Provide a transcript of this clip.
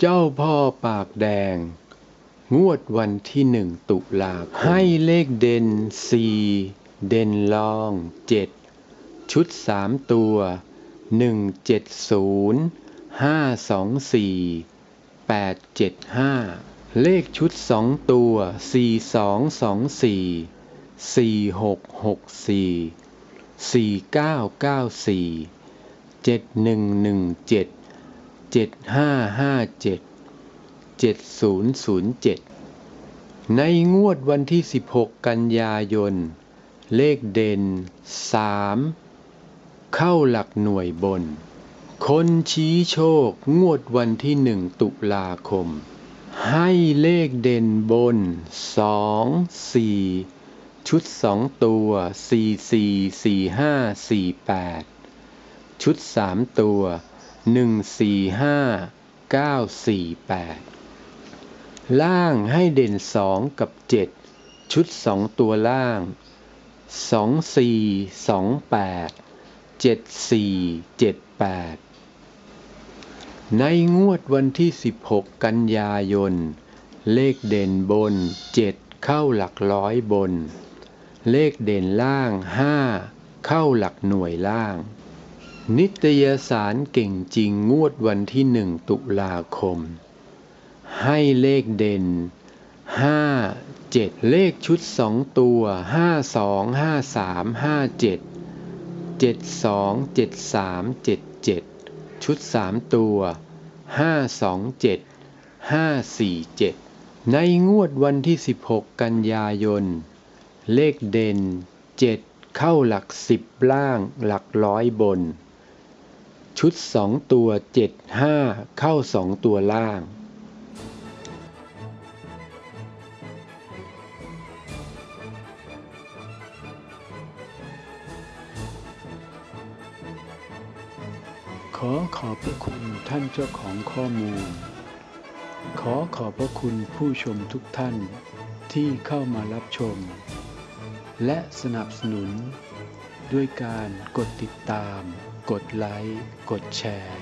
เจ้าพ่อปากแดง งวดวันที่หนึ่งตุลาคมให้เลขเด่นสี่เด่นรองเจ็ดชุดสามตัวหนึ่งเจ็ดศูนย์ห้าสองสี่แปดเจ็ดห้าเลขชุดสองตัวสี่สองสองสี่สี่หกหกสี่สี่เก้าเก้าสี่เจ็ดหนึ่งหนึ่งเจ็ด เจ็ดห้าห้าเจ็ดเจ็ดศูนย์ศูนย์เจ็ดในงวดวันที่สิบหกกันยายน เลขเด่นสามเข้าหลักหน่วยบน คนชี้โชคงวดวันที่หนึ่งตุลาคม ให้เลขเด่นบนสองสี่ชุดสองตัวสี่สี่สี่ห้าสี่แปดชุดสามตัว หนึ่งสี่ห้าเก้าสี่แปดล่างให้เด่นสองกับเจ็ดชุดสองตัวล่างสองสี่สองแปดเจ็ดสี่เจ็ดแปดในงวดวันที่สิบหกกันยายน เลขเด่นบนเจ็ดเข้าหลักร้อยบน เลขเด่นล่างห้าเข้าหลักหน่วยล่าง นิตยสารเก่งจริงงวดวันที่หนึ่งตุลาคม ให้เลขเด่นห้าเจ็ดเลขชุดสองตัวห้าสองห้าสามห้าเจ็ดเจ็ดสองเจ็ดสามเจ็ดเจ็ดชุดสามตัวห้าสองเจ็ดห้าสี่เจ็ดในงวดวันที่สิบหกกันยายน เลขเด่นเจ็ดเข้าหลักสิบล่างหลักร้อยบน ชุดสองตัวเจ็ดห้าเข้าสองตัวล่างขอขอบพระคุณท่านเจ้าของข้อมูล ขอขอบพระคุณผู้ชมทุกท่านที่เข้ามารับชม และสนับสนุน ด้วยการกดติดตาม กดไลค์ กดแชร์